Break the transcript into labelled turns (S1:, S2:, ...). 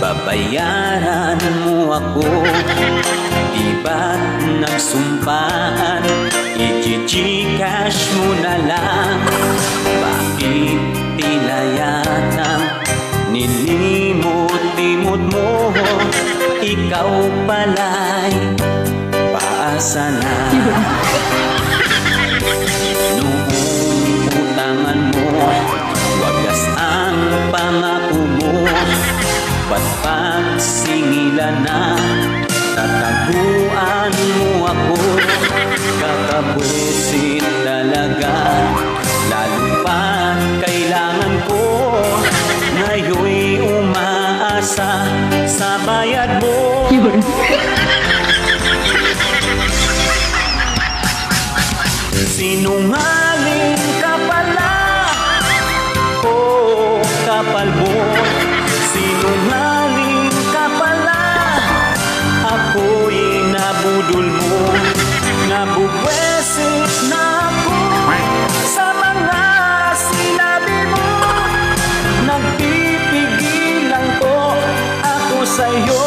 S1: Babayaran mo ako. Di ba't nagsumpaan I-gcash mo na lang. Bakit tila yatang Nilimot-limot mo? Ikaw pala'y paasa na pagsingilan na Tataguan mo ako. Kakabwisit talaga Lalo pa kailangan ko. Ngayon'y umaasa sa bayad mo. Sinungaling ka pala Oo, kapal mo budol mo. Nabubuesit na ako sa mga sinabi mo. Nagpipigilan ko ako sa'yo.